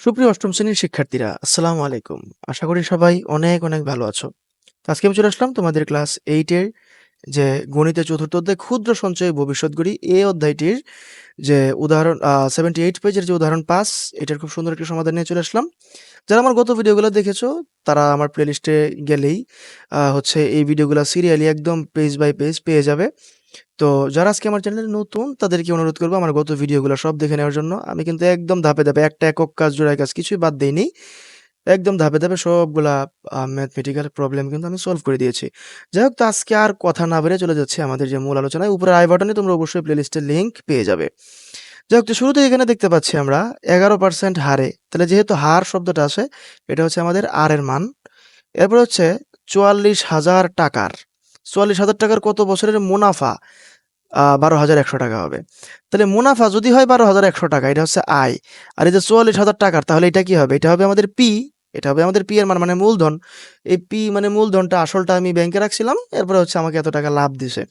সুপ্রিয় অষ্টম শ্রেণির শিক্ষার্থীরা, আসসালামু আলাইকুম। আশা করি সবাই অনেক অনেক ভালো আছো। আজকে আমি চলে আসলাম তোমাদের ক্লাস এইটের যে গণিতের চতুর্থ অধ্যায় ক্ষুদ্র সঞ্চয় ভবিষ্যৎ গড়ি এই অধ্যায়টির যে উদাহরণ সেভেন্টি এইট পেজের যে উদাহরণ পাস, এটার খুব সুন্দর একটি সমাধান নিয়ে চলে আসলাম। যারা আমার গত ভিডিওগুলো দেখেছ, তারা আমার প্লেলিস্টে গেলেই হচ্ছে এই ভিডিওগুলো সিরিয়ালি একদম পেজ বাই পেজ পেয়ে যাবে। তো যারা আজকে আমার চ্যানেলে নতুন, তাদেরকে অনুরোধ করব আমার গত ভিডিওগুলো সব দেখে নেওয়ার জন্য। আমি কিন্তু একদম ধাপে ধাপে একটা একক কাজ জোড়াই কাজ কিছুই বাদ দেইনি। একদম ধাপে ধাপে সবগুলা ম্যাথমেটিক্যাল প্রবলেম কিন্তু আমি সলভ করে দিয়েছি। যাই হোক তো আজকে আর কথা না বেড়ে চলে যাচ্ছে আমাদের যে মূল আলোচনায়। উপরে আই বাটনে তোমরা অবশ্যই প্লেলিস্টের লিঙ্ক পেয়ে যাবে। যাই হোক তো শুরুতে এখানে দেখতে পাচ্ছি আমরা এগারো পার্সেন্ট হারে। তাহলে যেহেতু হার শব্দটা আছে, এটা হচ্ছে আমাদের আর এর মান। এরপর হচ্ছে চুয়াল্লিশ হাজার টাকার। চুয়াল্লিশ হাজার টাকার কত বছরের মুনাফা? বারো হাজার একশো টাকা হবে। তাহলে মুনাফা যদি হয় বারো হাজার একশো টাকা, এটা হচ্ছে আয়। আর এই যে চুয়াল্লিশ হাজার টাকার, তাহলে এটা কি হবে? এটা হবে আমাদের পি, এটা হবে আমাদের পি এর মান মানে মূলধন। এই পি মানে মূলধনটা, আসলটা আমি ব্যাংকে রাখছিলাম, এরপরে হচ্ছে আমাকে এত টাকা লাভ দিছে।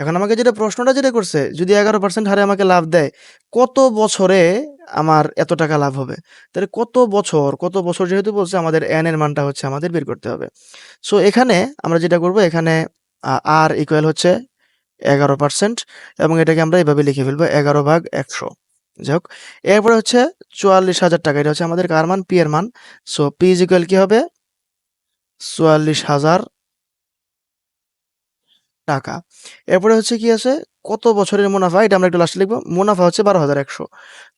এখন আমাকে যেটা প্রশ্নটা যেটা করছে, যদি এগারো পার্সেন্ট হারে আমাকে লাভ দেয়, কত বছরে আমার এত টাকা লাভ হবে? তাহলে কত বছর কত বছর যেহেতু বলছে, আমাদের এন এর মানটা হচ্ছে আমাদের বের করতে হবে। সো এখানে আমরা যেটা করব, এখানে আর ইকুয়াল হচ্ছে এগারো পার্সেন্ট এবং এটাকে আমরা এভাবে লিখে ফেলব এগারো ভাগ একশো। যাই হোক, এরপরে হচ্ছে চুয়াল্লিশ হাজার টাকা, এটা হচ্ছে আমাদের কার মান? পি এর মান। সো পি ইজ ইকুয়াল কি হবে? চুয়াল্লিশ হাজার টাকা। এরপরে হচ্ছে কি আছে? কত বছরের মুনাফা? এটা আমরা একটু লাস্টে লিখব। মুনাফা হচ্ছে বারো হাজার একশো।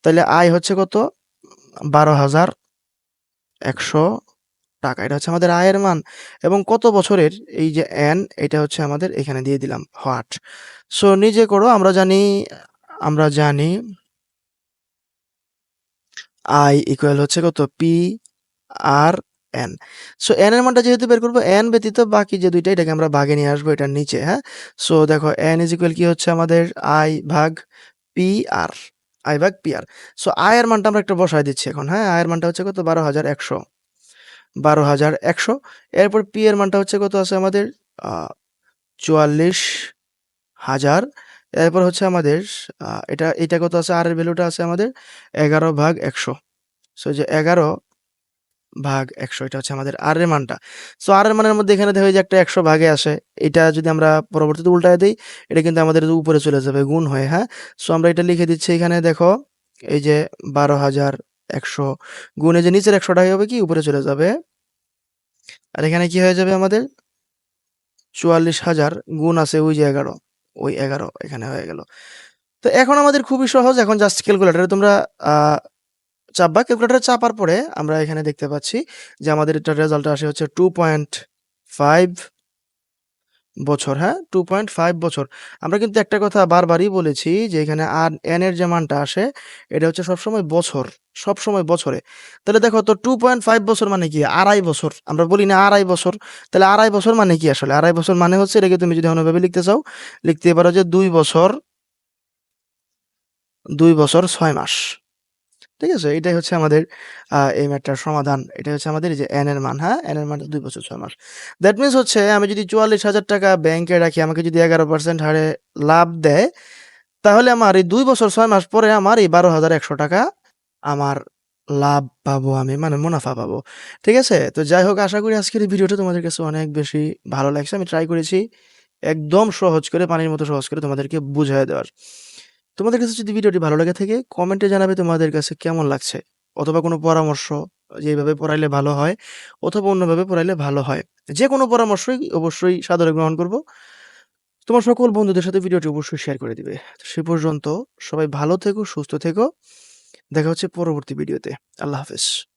তাহলে আয় হচ্ছে কত? বারো হাজার একশো টাকা। এটা হচ্ছে আমাদের আয়ের মান এবং কত বছরের এই যে এন এটা হচ্ছে আমাদের এখানে দিয়ে দিলাম হোয়াট সো নিজে করো, আমরা জানি আমরা জানি আই ইকুয়াল হচ্ছে কত? P R N so N এর মানটা যেহেতু বের করব এন ব্যতীত বাকি যে দুইটা, এটাকে আমরা ভাগে নিয়ে আসব এটার নিচে হ্যাঁ? সো দেখো এন ইজ ইকুয়াল কি হচ্ছে আমাদের? আই ভাগ পি আর আই ভাগ পি আর সো আয়ের মানটা আমরা একটা বসায় দিচ্ছি এখন হ্যাঁ? আয়ের মানটা হচ্ছে কত? বারো হাজার একশো। বারো হাজার একশো। এরপর পি এর মানটা হচ্ছে কত আছে আমাদের? চুয়াল্লিশ হাজার। এরপর হচ্ছে আমাদের এটা এটা কত আছে? আর এর ভ্যালুটা আছে আমাদের এগারো ভাগ একশো। সো যে এগারো ভাগ একশো, এটা হচ্ছে আমাদের আর এর মানটা। সো আর এর মানের মধ্যে এখানে দেখো এই যে একটা একশো ভাগে আসে। এটা যদি আমরা পরবর্তীতে উল্টায় দিই, এটা কিন্তু আমাদের উপরে চলে যাবে, গুণ হয়ে হ্যাঁ? সো আমরা এটা লিখে দিচ্ছি এখানে দেখো, এই যে বারো হাজার একশো গুণে যে নিচের একশোটা হবে কি? উপরে চলে যাবে। আর এখানে কি হয়ে যাবে আমাদের? চুয়াল্লিশ হাজার গুণ আছে ওই যে এগারো। ওই এগারো এখানে হয়ে গেল। তো এখন আমাদের খুবই সহজ। এখন জাস্ট ক্যালকুলেটারে তোমরা চাপবা। ক্যালকুলেটারে চাপার পরে আমরা এখানে দেখতে পাচ্ছি যে আমাদের এটা রেজাল্ট আসে হচ্ছে টু পয়েন্ট ফাইভ বছর হ্যাঁ? টু পয়েন্ট ফাইভ বছর। আমরা কিন্তু একটা কথা বারবারই বলেছি যে এখানে আর এন এর যে মানটা আসে, এটা হচ্ছে সবসময় বছর, সবসময় বছরে। তাহলে দেখো তো টু পয়েন্ট ফাইভ বছর মানে কি? আড়াই বছর। আমরা বলি না আড়াই বছর। তাহলে আড়াই বছর মানে কি আসলে? আড়াই বছর মানে হচ্ছে এটাকে তুমি যদি অন্যভাবে লিখতে চাও, লিখতে পারো যে দুই বছর দুই বছর ছয় মাস। ঠিক আছে? এটাই হচ্ছে আমাদের এই ম্যাটটার সমাধান। এটা হচ্ছে আমাদের যে এন এর মান হ্যাঁ? এন এর মান দুই বছর ছয় মাস। দ্যাট মিনস হচ্ছে আমি যদি চুয়াল্লিশ হাজার টাকা ব্যাংকে রাখি, আমাকে যদি এগারো পার্সেন্ট হারে লাভ দেয়, তাহলে আমার এই দুই বছর ছয় মাস পরে আমার এই বারো হাজার একশো টাকা আমার লাভ পাবো আমি মানে মুনাফা পাবো। ঠিক আছে? তো যাই হোক, আশা করি আজকের এই ভিডিওটা তোমাদের কাছে অনেক বেশি ভালো লাগছে। আমি ট্রাই করেছি, একদম সহজ করে, পানির মতো সহজ করে তোমাদেরকে বুঝিয়ে দেওয়ার। তোমাদের কাছে যদি ভিডিওটি ভালো লাগে থাকে, কমেন্টে জানাবে তোমাদের কাছে কেমন লাগছে। অথবা কোনো পরামর্শ যে এইভাবে পড়াইলে ভালো হয়, অথবা অন্যভাবে পড়াইলে ভালো হয়। যে কোনো পরামর্শই অবশ্যই সাদরে গ্রহণ করব। তোমার সকল বন্ধুদের সাথে ভিডিওটি অবশ্যই শেয়ার করে দিবে। সে পর্যন্ত সবাই ভালো থেকো, সুস্থ থেকো। দেখা হচ্ছে পরবর্তী ভিডিওতে। আল্লাহ হাফেজ।